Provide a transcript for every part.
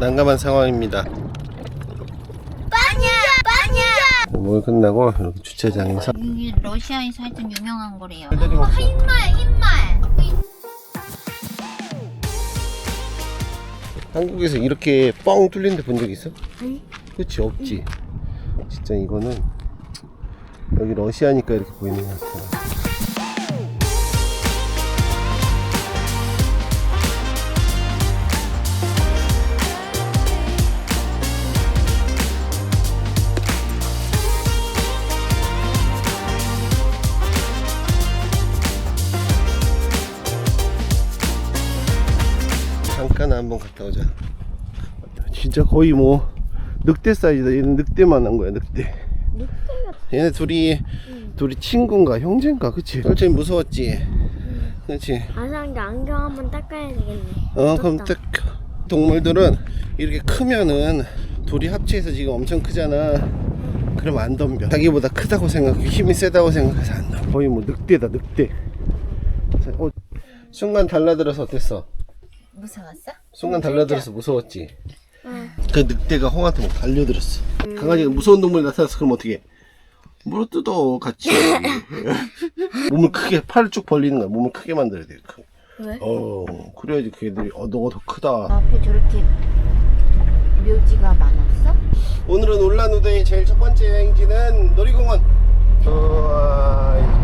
난감한 상황입니다. 빠냐! 빠냐! 뭘 끝나고 이렇게 주차장에서 여기 러시아에서 하여튼 유명한 거래요. 들들이 먹자. 흰말, 흰말. 한국에서 이렇게 뻥 뚫린 데 본 적 있어? 아니. 그렇지 없지. 진짜 이거는 여기 러시아니까 이렇게 보이는 것 같아. 진짜 거의 뭐 늑대 사이즈다. 얘는 늑대만 한 거야, 늑대. 얘네 둘이 둘이 친구인가 형제인가, 그치? 솔직히 무서웠지. 그렇지. 아상이 안경 한번 닦아야 되겠네. 어, 그럼 딱 동물들은 이렇게 크면은 둘이 합체해서 지금 엄청 크잖아. 그럼 안 덤벼. 자기보다 크다고 생각해, 힘이 세다고 생각해서 안 덤벼. 거의 뭐 늑대다, 늑대. 어, 순간 달라들어서 어땠어? 무서웠어? 순간 달라들어서 무서웠지. 그 늑대가 홍한테 막 달려들었어. 강아지가 무서운 동물이 나타나서 그럼 어떻게? 해? 물어 뜯어 같이. 몸을 크게 팔을 쭉 벌리는 거야. 몸을 크게 만들어야 돼. 크. 왜? 어 그래야지 걔들이 어 너가 더 크다. 앞에 저렇게 묘지가 많았어? 오늘은 울란우드의 제일 첫 번째 여행지는 놀이공원. 우와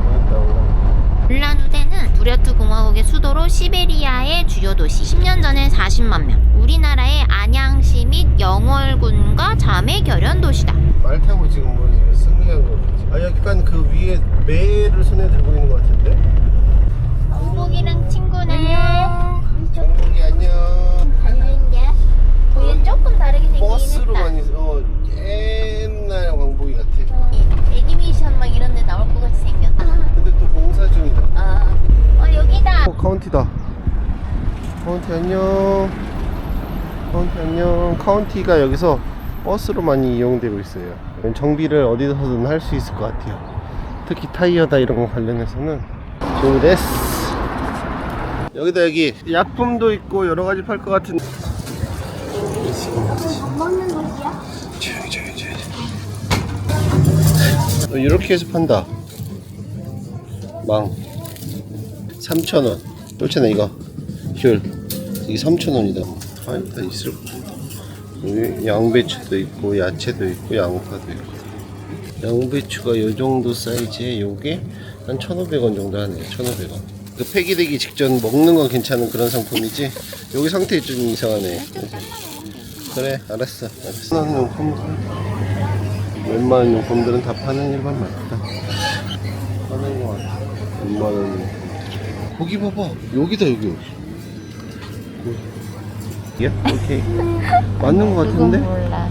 울란우데는 부랴투 공화국의 수도로 시베리아의 주요 도시. 10년 전에 40만 명. 우리나라의 안양시 및 영월군과 자매 결연 도시다. 말 타고 지금 뭐 승리한 거겠지. 아 약간 그 위에 매를 손에 들고 있는 것 같은데. 우복이랑 친구네. 정국이 안녕. 달린 게 보기엔 조금 다르게 생기긴 버스로 했다. 많이 어 옛날 왕복이 같아. 어, 애니메이션 막 이런 데 나올 것 같이 생겼다. 근데 또 공사 중이다. 아, 어 여기다. 어, 카운티다. 카운티 안녕. 카운티 안녕. 카운티가 여기서 버스로 많이 이용되고 있어요. 정비를 어디서든 할 수 있을 것 같아요. 특히 타이어다 이런 거 관련해서는 좋으데스. 여기다 여기 약품도 있고 여러 가지 팔 것 같은. 먹는 것이야? 조용히 조용히 조용히. 어, 이렇게 해서 판다. 망. 3,000원. 쫄잖아 이거. 귤. 이게 3,000원이다. 아, 다 있을. 여기 양배추도 있고 야채도 있고 양파도 있고. 양배추가 요 정도 사이즈에 요게 한 1,500원 정도 하네요. 1,500원. 그 폐기되기 직전 먹는 건 괜찮은 그런 상품이지. 여기 상태 좀 이상하네. 그래 알았어 알았어 용품들 웬만한 용품들은 다 파는 일반 마트다 파는 거 같아 웬만한 용품 거기 봐봐 여기다 여기 예? 오케이. 맞는 거 같은데? 몰라.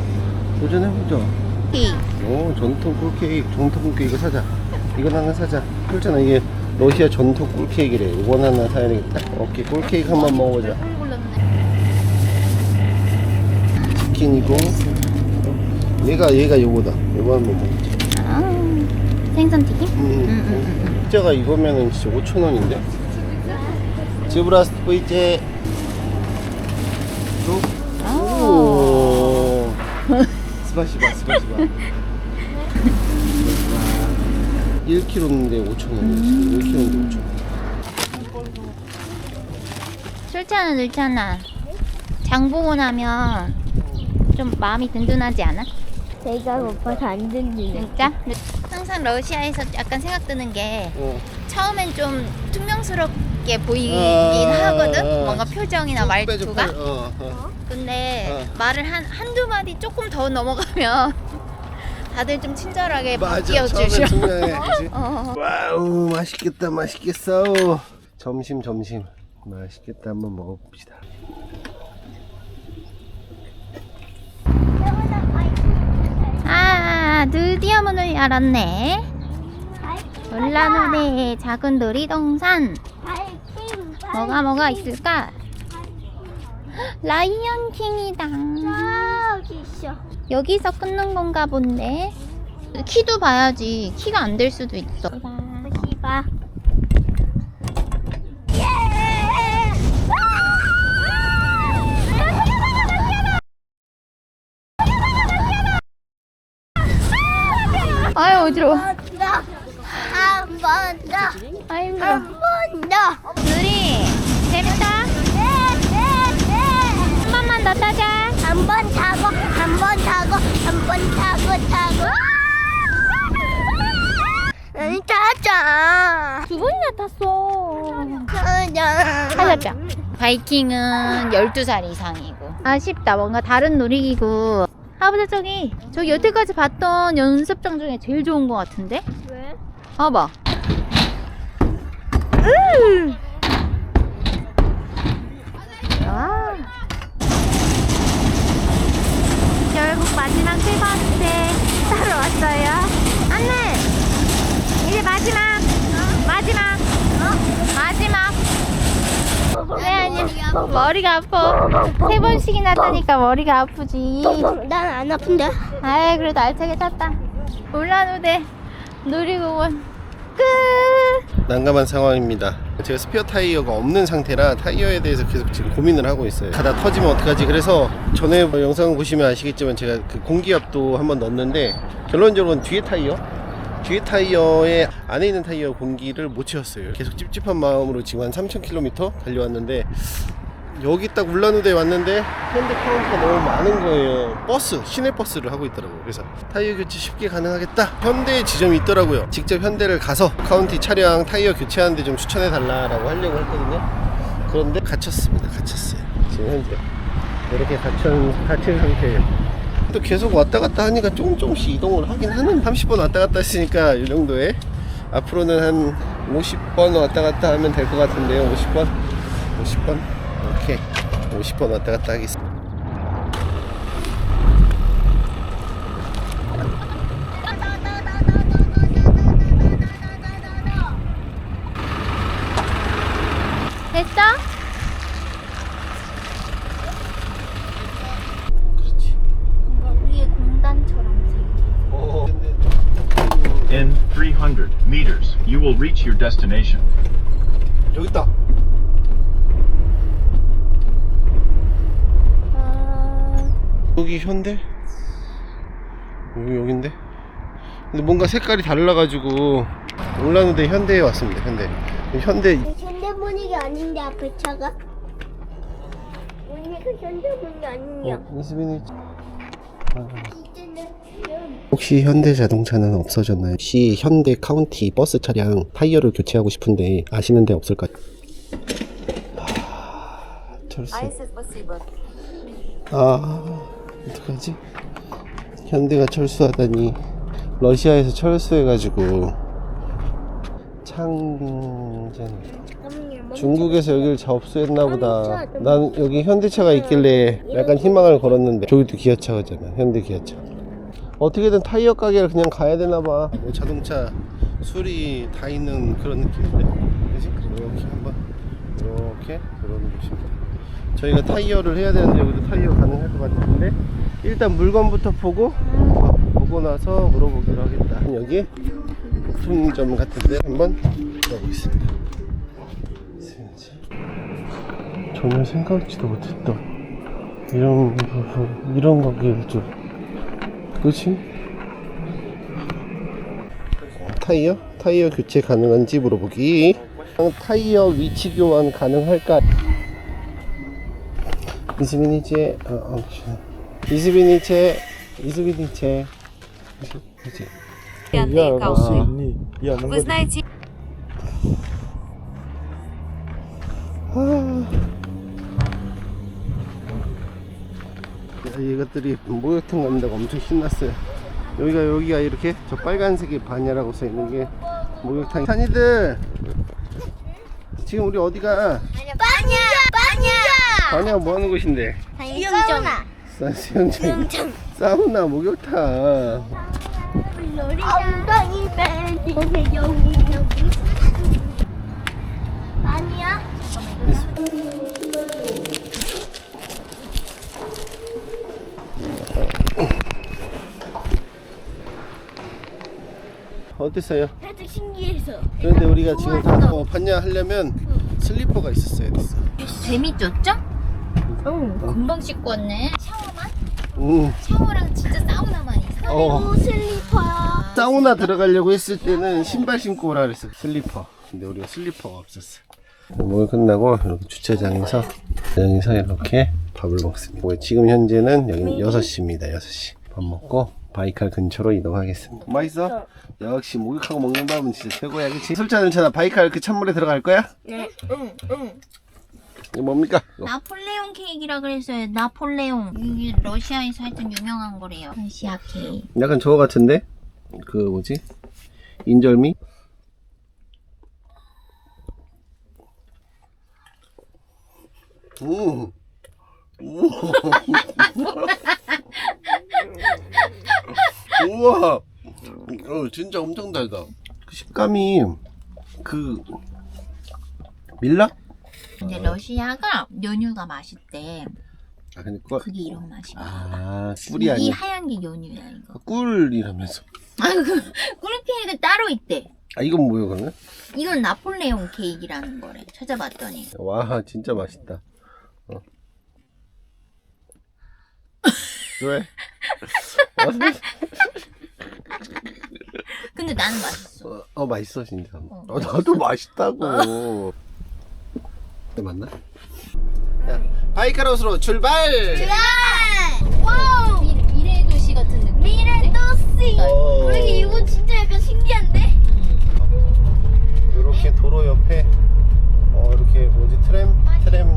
도전해보자 이. 오 전통 꿀케이크 전통 꿀케이크 사자. 이건 하나 사자. 그렇잖아. 이게 러시아 전통 꿀케이크래. 이건 하나 사야 되겠다. 오케이. 꿀케이크 한 번 먹어보자. 치킨이고 얘가 얘가 요거다. 요거 한번 먹자. 아, 생선 튀김? 음, 진짜가 이거면은 진짜 5천 원인데? 지브라스 보이제 오 스파시바 스파시바 1kg인데 5천 원이었어 1kg인데 5천 원 술차는 늘잖아. 장 보고 나면 좀 마음이 든든하지 않아? 내가 고파서 안 듣는데. 진짜? 항상 러시아에서 약간 생각드는 게 어. 처음엔 좀 투명스럽 게 보이긴 아, 하거든. 아, 뭔가 표정이나 쭉 빼, 쭉 말투가. 빼. 어, 어. 근데 어. 말을 한 한두 마디 조금 더 넘어가면 다들 좀 친절하게 맞아. 처음엔 중요해 그치? 어. 와우 맛있겠다 맛있겠어 점심 점심 맛있겠다 한번 먹어봅시다 아, 드디어 문을 열었네. 올라누네 작은 놀이동산. 뭐가 뭐가 있을까? 라이언 킹이다. 저기 있어. 여기서 끊는 건가 본데. 키도 봐야지. 키가 안 될 수도 있어. 봐. 아유 어지러워. 한 번 더. 한 번 더. 한 번 더. 번만 더 타자. 한 번 타고, 한 번 타고, 한 번 타고, 타고. 아니, 타자. 두 번이나 탔어. 타자. 타졌죠? 바이킹은 12살 이상이고 아쉽다 뭔가 다른 놀이기구 아보자 저기 저기 여태까지 봤던 연습장 중에 제일 좋은 것 같은데? 왜? 봐봐 으! 와. 결국 마지막 세 번째 따러 왔어요 안내 이제 마지막. 마지막. 마지막. 왜 아니야 머리가 아파. 세 번씩이나 타니까 머리가 아프지. 난 안 아픈데. 아이 그래도 알차게 탔다. 울란우대 놀이공원. 끝! 난감한 상황입니다. 제가 스페어 타이어가 없는 상태라 타이어에 대해서 계속 지금 고민을 하고 있어요. 가다 터지면 어떡하지? 그래서 전에 뭐 영상 보시면 아시겠지만 제가 그 공기압도 한번 넣었는데 결론적으로는 뒤에 타이어 뒤에 타이어에 안에 있는 타이어 공기를 못 채웠어요. 계속 찝찝한 마음으로 지금 한 3,000km 달려왔는데 여기 딱 울란우대에 왔는데 현대 카운터가 너무 많은 거예요. 버스, 시내 버스를 하고 있더라고요. 그래서 타이어 교체 쉽게 가능하겠다. 현대 지점이 있더라고요. 직접 현대를 가서 카운티 차량 타이어 교체하는데 좀 추천해 달라라고 하려고 했거든요. 그런데 갇혔습니다. 갇혔어요. 지금 현재 이렇게 갇힌, 갇힌 상태예요. 또 계속 왔다 갔다 하니까 조금 조금씩 이동을 하긴 하는 30번 왔다 갔다 했으니까 이 정도에 앞으로는 한 50번 왔다 갔다 하면 될 것 같은데요. 50번? 50번? 오케이. 50번 왔다 갔다 하겠습니다 됐어? 그렇지 위에 공단처럼 생긴 어, In 300 meters, you will reach your destination. 여기 있다 여기 현대? 여기 여긴데? 근데 뭔가 색깔이 달라가지고 올라는데 현대에 왔습니다 현대 현대 현대문이 아닌데 앞에 차가? 우리가 현대문이 아니냐? 어, 이수빈이 혹시 현대 자동차는 없어졌나요? 혹시 현대 카운티 버스 차량 타이어를 교체하고 싶은데 아시는 데 없을까요? 아, 철수. 아, 어떡하지? 현대가 철수하다니 러시아에서 철수해가지고 창전 중국에서 여기를 접수했나 보다. 난 여기 현대차가 있길래 약간 희망을 걸었는데 저기도 기아차잖아. 현대 기아차. 어떻게든 타이어 가게를 그냥 가야 되나 봐. 뭐 자동차 수리 다 있는 그런 느낌인데. 그지? 이렇게 한번 이렇게 그러는 곳입니다. 저희가 타이어를 해야 되는데 여기도 타이어 가능할 것 같은데 일단 물건부터 보고 어, 보고 나서 물어보기로 하겠다. 여기 부품점 같은데 한번 가보겠습니다. 전혀 생각지도 못했다. 이런 이런 가게일 줄. 그렇지? 타이어? 타이어 교체 가능한지 물어보기. 타이어 위치 교환 가능할까? 이스비니체, 어, 어, 이스비니체, 이스비니체. 그렇지. Вы знаете, 이것들이 목욕탕 간다고 엄청 신났어요. 여기가 여기가 이렇게 저 빨간색이 반야라고 써 있는 게 목욕탕. 산이들 지금 우리 어디가? 빠냐! 빠냐! 반야 뭐 하는 곳인데? 수영장. 사- 수영장. 사우나 목욕탕. 엉덩이. 아니야? 어땠어요? 살짝 신기해서. 그런데 우리가 지금 다 어, 반야 하려면 슬리퍼가 있었어야 됐어. 재밌었죠? 응 금방 씻고 왔네 샤워만? 응. 샤워랑 진짜 사우나만 있어 어. 오 슬리퍼야. 사우나 들어가려고 했을 때는 신발 신고 오라 그랬어 슬리퍼 근데 우리가 슬리퍼가 없었어 목욕 끝나고 이렇게 주차장에서 주차장에서 이렇게 밥을 먹습니다 지금 현재는 여기 6시입니다 6시 밥 먹고 바이칼 근처로 이동하겠습니다 맛있어? 역시 목욕하고 먹는 밥은 진짜 최고야 그치? 솔찬 은찬아 바이칼 그 찬물에 들어갈 거야? 네, 응, 응. 이거 뭡니까? 이거. 나폴레옹 케이크라 그랬어요. 나폴레옹. 이게 러시아에서 하여튼 유명한 거래요. 러시아 케이크. 약간 저거 같은데? 그 뭐지? 인절미? 음. 우와. 어, 진짜 엄청 달다. 그 식감이 그 밀라? 근데 러시아가 연유가 맛있대. 아 근데 꿀. 그게 이런 맛이야. 아 꿀이 이 아니. 하얀 게 연유야 이거. 꿀이라면서. 아이고 꿀 케이크 따로 있대. 아 이건 뭐예요 그러면? 이건 나폴레옹 케이크라는 거래. 찾아봤더니. 와 진짜 맛있다. 왜? 근데 나는 맛있어. 어, 어, 맛있어 진짜. 어, 나도 맛있다고. 네, 맞나? 야, 바이카로스로 출발. 와우! 미, 미래 도시 같은 느낌. 미래도시! 어. 우리 이거 진짜 약간 신기한데? 이렇게 도로 옆에 어 이렇게 뭐지 트램 트램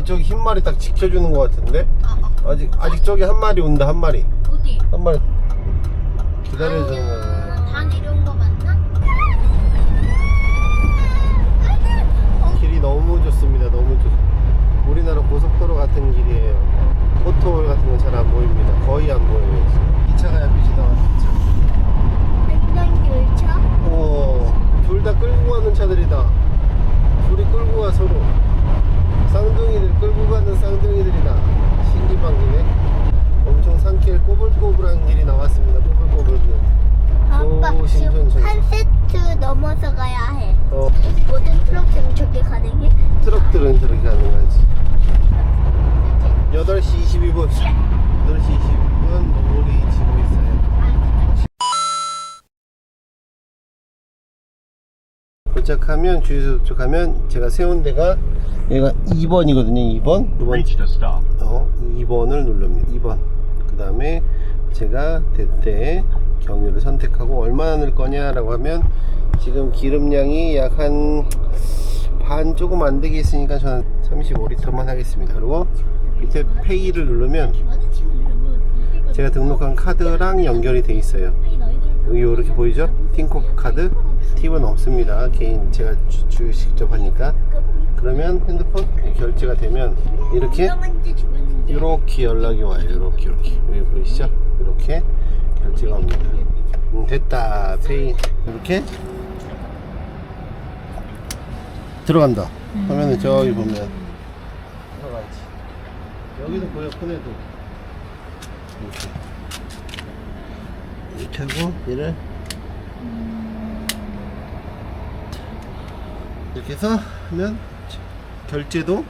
어, 말이 저기 흰 말이 딱 지켜주는 것 같은데? 아, 아, 아직 아직 저기 한 마리 온다 한 마리 어디? 한 마리 기다려주는 거야. 다 내려온 거 맞나? 길이 너무 좋습니다. 너무 좋. 우리나라 고속도로 같은 길이에요. 포토홀 같은 건 잘 안 보입니다. 거의 안 보여요. 이 차가 옆에 지나가는 횡단 열차? 차. 둘다 끌고 가는 차들이다. 둘이 끌고 가 서로. 쌍둥이들 끌고 가는 쌍둥이들이다. 신기방기네. 엄청 산길 꼬불꼬불한 길이 나왔습니다. 꼬불꼬불 길. 아빠. 지금 한 세트 넘어서 가야 해. 어, 모든 트럭들은 저게 가능해? 트럭들은 저렇게 가능하지. 8시 22분. 8시 22분 노을이 지고 있어요. 도착하면 주유소 도착하면 제가 세운 데가 여기가 2번이거든요. 2번. 2번 Reached a stop. 어, 2번을 누릅니다. 2번. 그 다음에 제가 대때 경유를 선택하고 얼마나 넣을 거냐 라고 하면 지금 기름량이 약 한 반 조금 안 되게 있으니까 저는 35리터만 하겠습니다. 그리고 밑에 페이를 누르면 제가 등록한 카드랑 연결이 돼 있어요. 여기 이렇게 보이죠? 팅코프 카드 팁은 없습니다. 개인 제가 주, 주 직접 하니까 그러면 핸드폰 결제가 되면 이렇게 이렇게 연락이 와요. 이렇게 이렇게 여기 보이시죠? 이렇게 결제가 옵니다. 음, 됐다. 페이 이렇게 들어간다. 화면에 저기 보면 들어가지. 여기도 보여 폰에도 이렇게 이렇게 하고 얘를 이렇게 해서 하면 결제도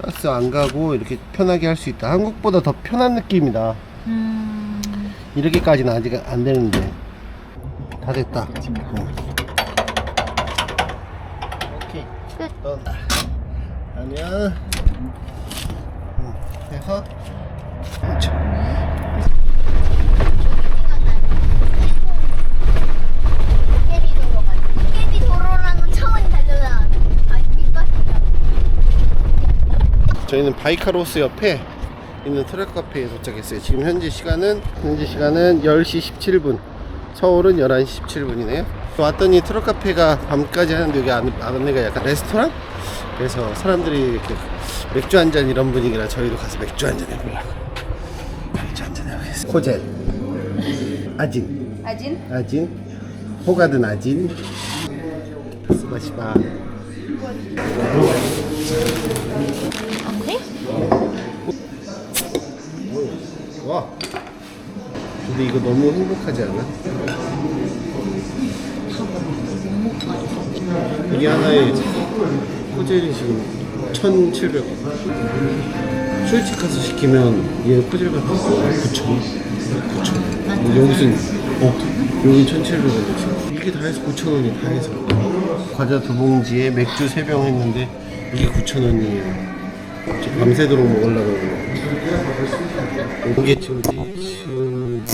가스 안 가고 이렇게 편하게 할 수 있다. 한국보다 더 편한 느낌이다. 음. 이렇게까지는 아직 안 되는데 다 됐다. 응. 오케이. 끝. 하면 응. 해서 멈춰. 깨비 도로라는 차원이 달려나 아 밑바퀴가 저희는 바이카로스 옆에 있는 트랙 카페에 도착했어요. 지금 현재 시간은 현재 시간은 10시 17분. 서울은 11시 17분이네요. 왔더니 트럭 카페가 밤까지 하는데 여기 안, 안에가 약간 레스토랑? 그래서 사람들이 이렇게 맥주 한 잔 이런 분위기라 저희도 가서 맥주 한 잔 해보려고. 맥주 한 잔 해보겠습니다. 코젤. 아진. 아진? 아진. 호가든 아진. 스마시바. 와. 근데 이거 너무 행복하지 않아? 이게 하나에 호젤이 지금 1,700원. 술집 가서 시키면 얘 호젤 같은 거 9,000원. 9,000원. 여기서는 어, 여기 1,700원인데 지금. 이게 다 해서 9,000원이 다 해서. 과자 두 봉지에 맥주 세 병 했는데 이게 9,000원이에요. 밤새도록 먹으려고 이게 지금 지금